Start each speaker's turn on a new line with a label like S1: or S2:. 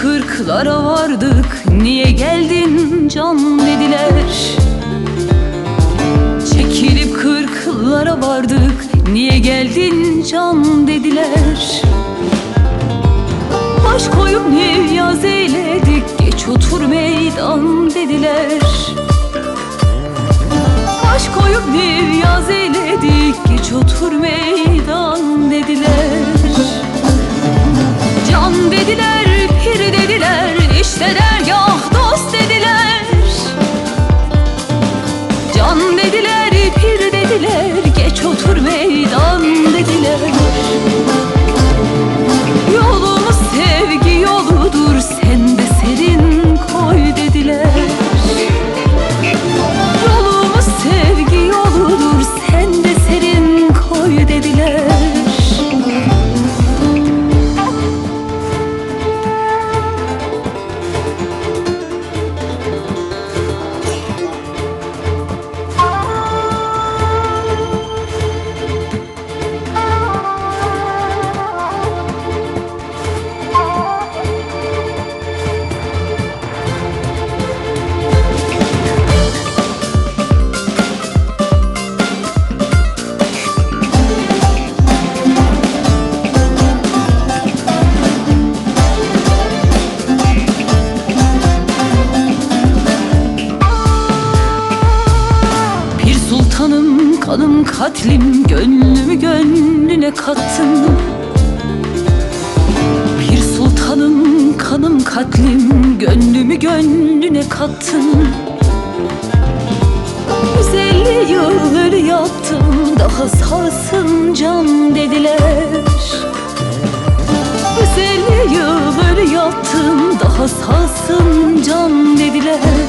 S1: Kırklara vardık. Niye geldin can dediler. Çekilip kırklara vardık. Niye geldin can dediler. Baş koyup niyaz eyledik? Geç otur meydan dediler. Baş koyup niyaz eyledik? Geç otur meydan dediler. Sultanım kanım katlim Gönlümü gönlüne kattın Bir sultanım kanım katlim Gönlümü gönlüne kattın Yüz elli yıl ölü yattım Daha sağsın can dediler. Yüz elli yıl ölü yattım Daha sağsın can dediler